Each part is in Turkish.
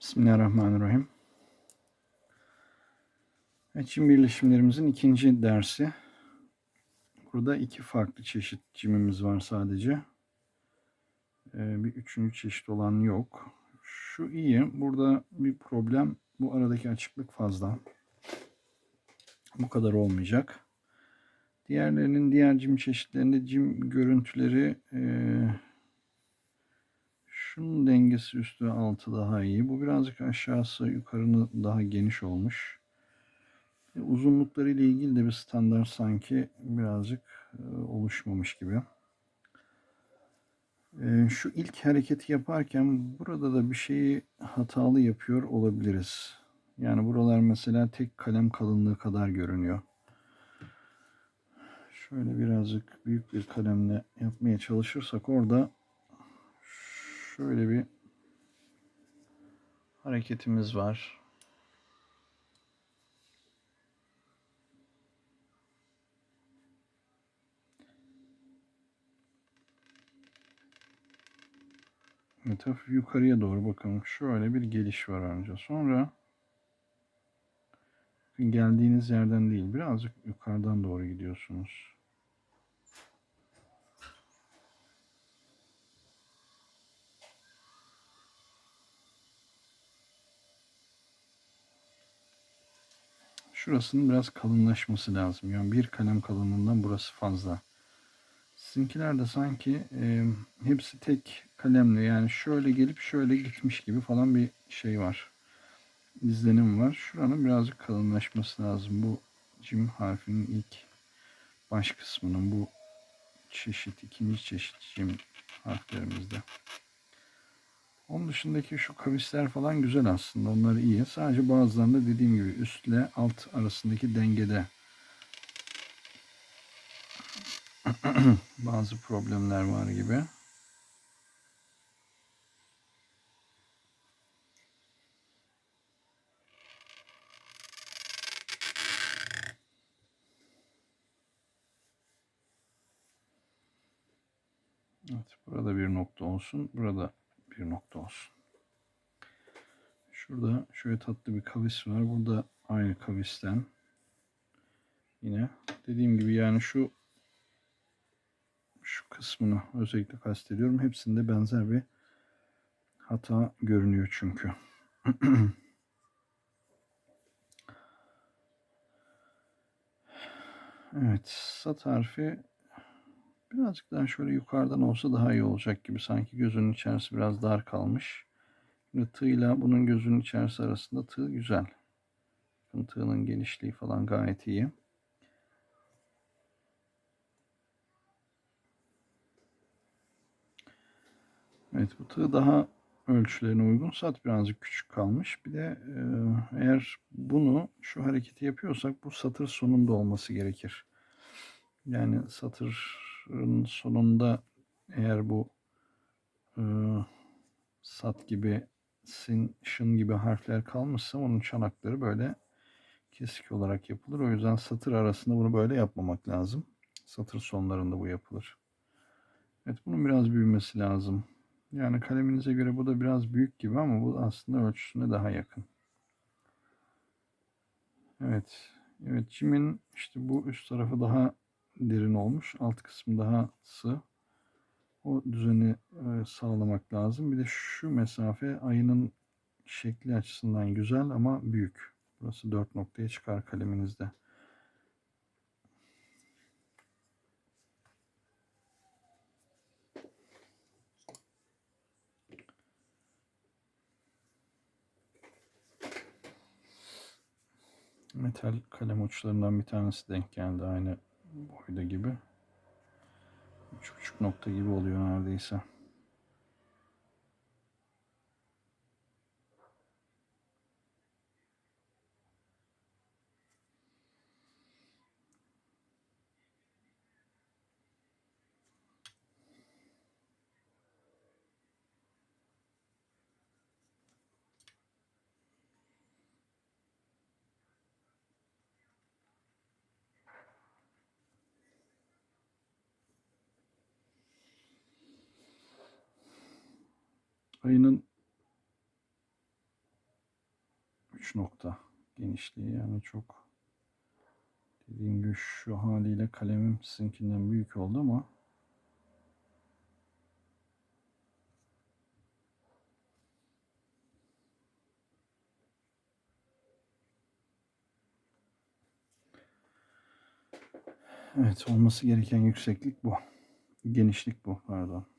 Bismillahirrahmanirrahim. Evet, cim birleşimlerimizin ikinci dersi. Burada iki farklı çeşit cimimiz var sadece. Ee, bir üçüncü çeşit olan yok. Şu iyi. Burada bir problem. Bu aradaki açıklık fazla. Bu kadar olmayacak. Diğerlerinin diğer cim çeşitlerinde cim görüntüleri eee Şunun dengesi üstü altı daha iyi. Bu birazcık aşağısı yukarını daha geniş olmuş. E, uzunlukları ile ilgili de bir standart sanki birazcık e, oluşmamış gibi. E, şu ilk hareketi yaparken burada da bir şeyi hatalı yapıyor olabiliriz. Yani buralar mesela tek kalem kalınlığı kadar görünüyor. Şöyle birazcık büyük bir kalemle yapmaya çalışırsak orada şöyle bir hareketimiz var. Evet, hafif yukarıya doğru bakalım. Şöyle bir geliş var önce. Sonra geldiğiniz yerden değil, birazcık yukarıdan doğru gidiyorsunuz. Şurasının biraz kalınlaşması lazım. Yani bir kalem kalınlığından burası fazla. Sizinkiler de sanki e, hepsi tek kalemle yani şöyle gelip şöyle gitmiş gibi falan bir şey var. İzlenim var. Şuranın birazcık kalınlaşması lazım. Bu cim harfinin ilk baş kısmının bu çeşit, ikinci çeşit cim harflerimizde. Onun dışındaki şu kavisler falan güzel aslında. Onlar iyi. Sadece bazılarında dediğim gibi üstle alt arasındaki dengede bazı problemler var gibi. Evet, burada bir nokta olsun. Burada bir nokta olsun. Şurada şöyle tatlı bir kavis var. Burada aynı kavisten yine dediğim gibi yani şu şu kısmını özellikle kastediyorum. Hepsinde benzer bir hata görünüyor çünkü. evet, sat harfi Birazcık daha şöyle yukarıdan olsa daha iyi olacak gibi. Sanki gözünün içerisi biraz dar kalmış. Şimdi tığla bunun gözünün içerisi arasında tığ güzel. Tığının genişliği falan gayet iyi. Evet bu tığ daha ölçülerine uygun. Sat birazcık küçük kalmış. Bir de eğer bunu şu hareketi yapıyorsak bu satır sonunda olması gerekir. Yani satır sonunda eğer bu e, sat gibi sin, şın gibi harfler kalmışsa onun çanakları böyle kesik olarak yapılır. O yüzden satır arasında bunu böyle yapmamak lazım. Satır sonlarında bu yapılır. Evet bunun biraz büyümesi lazım. Yani kaleminize göre bu da biraz büyük gibi ama bu aslında ölçüsüne daha yakın. Evet. Evet çimin işte bu üst tarafı daha derin olmuş. Alt kısmı daha sığ. O düzeni e, sağlamak lazım. Bir de şu mesafe ayının şekli açısından güzel ama büyük. Burası 4 noktaya çıkar kaleminizde. Metal kalem uçlarından bir tanesi denk geldi aynı boyda gibi. Üç buçuk nokta gibi oluyor neredeyse. Ayının 13 nokta genişliği yani çok dediğim gibi şu haliyle kalemim sizinkinden büyük oldu ama Evet olması gereken yükseklik bu. Genişlik bu pardon.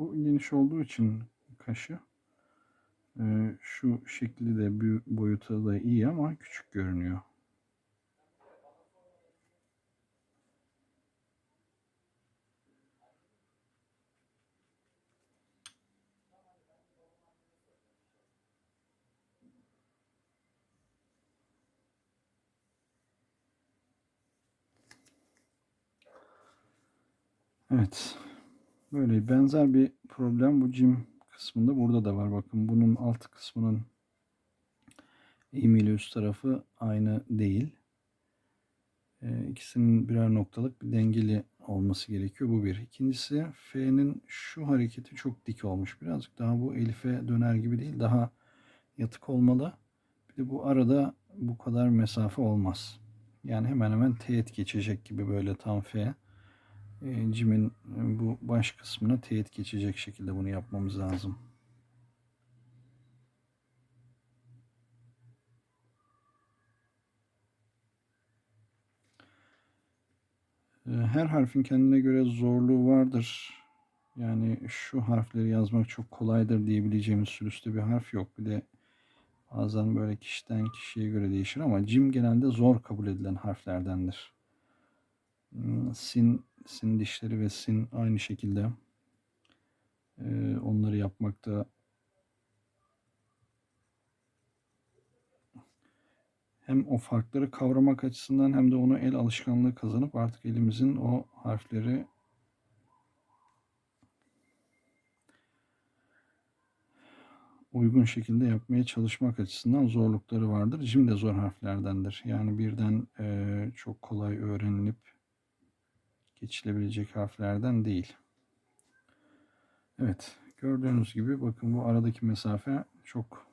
Bu geniş olduğu için kaşı e, şu şekli de bir boyutu da iyi ama küçük görünüyor. Evet. Böyle benzer bir problem bu cim kısmında burada da var. Bakın bunun alt kısmının eğim ile üst tarafı aynı değil. E, ikisinin birer noktalık bir dengeli olması gerekiyor. Bu bir. İkincisi F'nin şu hareketi çok dik olmuş. Birazcık daha bu Elif'e döner gibi değil. Daha yatık olmalı. Bir de bu arada bu kadar mesafe olmaz. Yani hemen hemen teğet geçecek gibi böyle tam F. E, cimin e, bu baş kısmına teğet geçecek şekilde bunu yapmamız lazım. E, her harfin kendine göre zorluğu vardır. Yani şu harfleri yazmak çok kolaydır diyebileceğimiz sürüste bir harf yok. Bir de bazen böyle kişiden kişiye göre değişir ama cim genelde zor kabul edilen harflerdendir. Hmm, sin sin dişleri ve sin aynı şekilde e, onları yapmakta hem o farkları kavramak açısından hem de onu el alışkanlığı kazanıp artık elimizin o harfleri uygun şekilde yapmaya çalışmak açısından zorlukları vardır. Cim de zor harflerdendir. Yani birden e, çok kolay öğrenilip geçilebilecek harflerden değil. Evet, gördüğünüz gibi bakın bu aradaki mesafe çok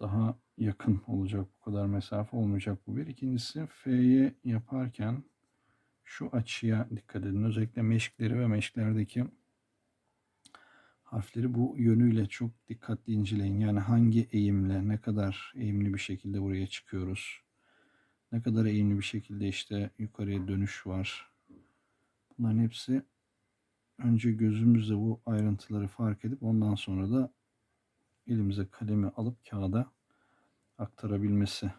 daha yakın olacak. Bu kadar mesafe olmayacak bu bir. İkincisi F'yi yaparken şu açıya dikkat edin. Özellikle meşkleri ve meşklerdeki harfleri bu yönüyle çok dikkatli inceleyin. Yani hangi eğimle, ne kadar eğimli bir şekilde buraya çıkıyoruz. Ne kadar eğimli bir şekilde işte yukarıya dönüş var. Bunların hepsi önce gözümüzle bu ayrıntıları fark edip ondan sonra da elimize kalemi alıp kağıda aktarabilmesi.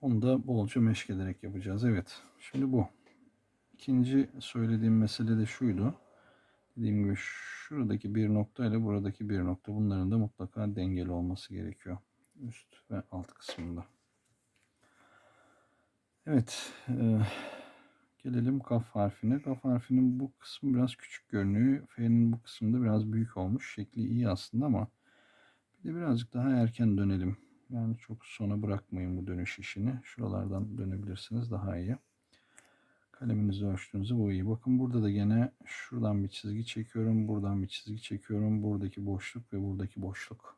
Onu da bolca meşk ederek yapacağız. Evet. Şimdi bu. İkinci söylediğim mesele de şuydu. Dediğim gibi şuradaki bir nokta ile buradaki bir nokta bunların da mutlaka dengeli olması gerekiyor. Üst ve alt kısmında. Evet. E, gelelim kaf harfine. Kaf harfinin bu kısmı biraz küçük görünüyor. F'nin bu kısmında biraz büyük olmuş. Şekli iyi aslında ama bir de birazcık daha erken dönelim. Yani çok sona bırakmayın bu dönüş işini. Şuralardan dönebilirsiniz daha iyi. Kaleminizi ölçtüğünüzde bu iyi. Bakın burada da gene şuradan bir çizgi çekiyorum. Buradan bir çizgi çekiyorum. Buradaki boşluk ve buradaki boşluk.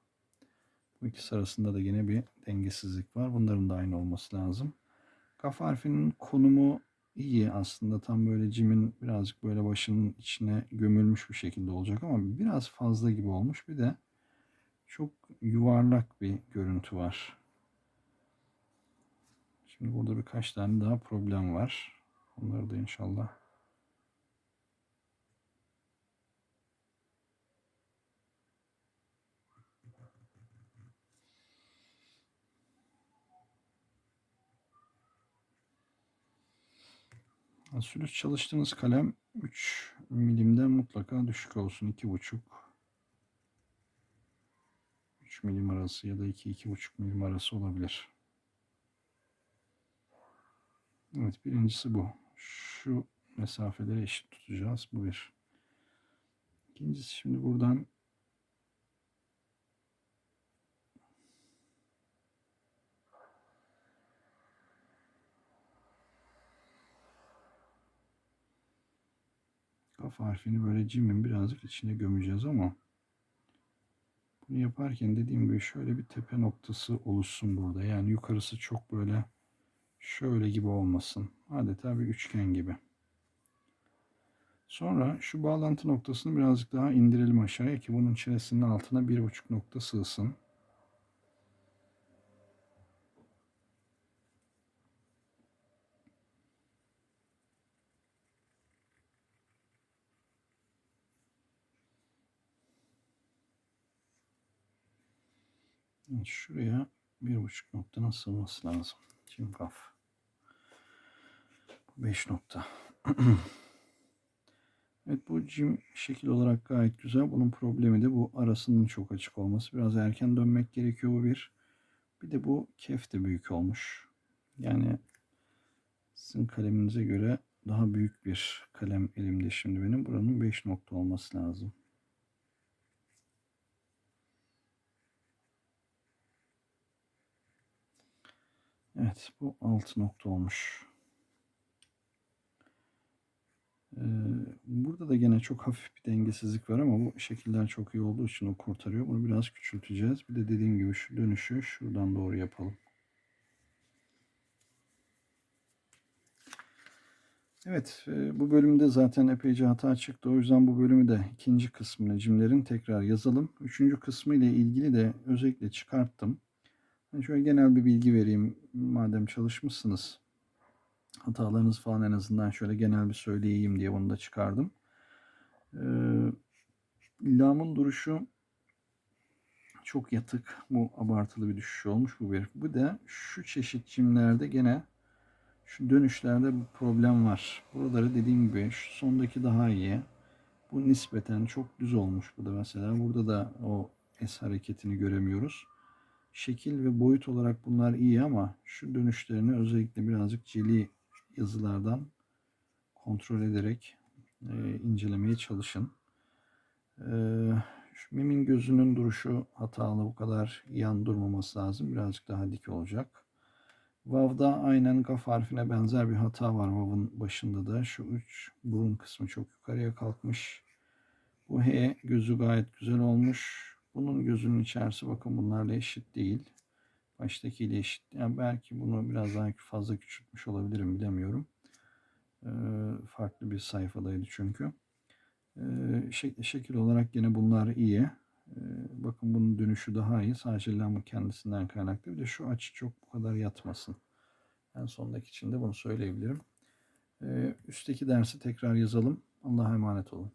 Bu ikisi arasında da yine bir dengesizlik var. Bunların da aynı olması lazım. Kaf harfinin konumu iyi aslında. Tam böyle cimin birazcık böyle başının içine gömülmüş bir şekilde olacak ama biraz fazla gibi olmuş. Bir de çok yuvarlak bir görüntü var. Şimdi burada birkaç tane daha problem var. Onları da inşallah Sülüs çalıştığınız kalem 3 milimden mutlaka düşük olsun. 2,5 3 milim arası ya da 2-2,5 milim arası olabilir. Evet birincisi bu. Şu mesafeleri eşit tutacağız. Bu bir. İkincisi şimdi buradan kaf harfini böyle cimin birazcık içine gömeceğiz ama bunu yaparken dediğim gibi şöyle bir tepe noktası oluşsun burada. Yani yukarısı çok böyle şöyle gibi olmasın. Adeta bir üçgen gibi. Sonra şu bağlantı noktasını birazcık daha indirelim aşağıya ki bunun çenesinin altına bir buçuk nokta sığsın. Şuraya bir buçuk noktanın sığması lazım. Çim kaf. Beş nokta. evet bu cim şekil olarak gayet güzel. Bunun problemi de bu arasının çok açık olması. Biraz erken dönmek gerekiyor bu bir. Bir de bu kef de büyük olmuş. Yani sizin kaleminize göre daha büyük bir kalem elimde şimdi benim. Buranın 5 nokta olması lazım. Evet bu 6 nokta olmuş. Ee, burada da gene çok hafif bir dengesizlik var ama bu şekiller çok iyi olduğu için o kurtarıyor. Bunu biraz küçülteceğiz. Bir de dediğim gibi şu dönüşü şuradan doğru yapalım. Evet e, bu bölümde zaten epeyce hata çıktı. O yüzden bu bölümü de ikinci kısmını cimlerin tekrar yazalım. Üçüncü kısmı ile ilgili de özellikle çıkarttım. Ben şöyle genel bir bilgi vereyim madem çalışmışsınız. Hatalarınız falan en azından şöyle genel bir söyleyeyim diye bunu da çıkardım. Ee, lamın duruşu çok yatık. Bu abartılı bir düşüş olmuş bu bir. Bu da şu çeşit cimlerde gene şu dönüşlerde bir problem var. Buraları dediğim gibi şu sondaki daha iyi. Bu nispeten çok düz olmuş bu da mesela. Burada da o es hareketini göremiyoruz şekil ve boyut olarak bunlar iyi ama şu dönüşlerini özellikle birazcık celi yazılardan kontrol ederek e, incelemeye çalışın. E, şu mimin gözünün duruşu hatalı bu kadar yan durmaması lazım. Birazcık daha dik olacak. Vav'da aynen gaf harfine benzer bir hata var Vav'ın başında da. Şu üç burun kısmı çok yukarıya kalkmış. Bu H gözü gayet güzel olmuş. Bunun gözünün içerisi bakın bunlarla eşit değil. Baştakiyle eşit. Yani belki bunu biraz daha fazla küçültmüş olabilirim bilemiyorum. Ee, farklı bir sayfadaydı çünkü. Ee, şek şekil olarak yine bunlar iyi. Ee, bakın bunun dönüşü daha iyi. Sadece lamın kendisinden kaynaklı. Bir de şu açı çok bu kadar yatmasın. En sondaki için de bunu söyleyebilirim. Ee, üstteki dersi tekrar yazalım. Allah'a emanet olun.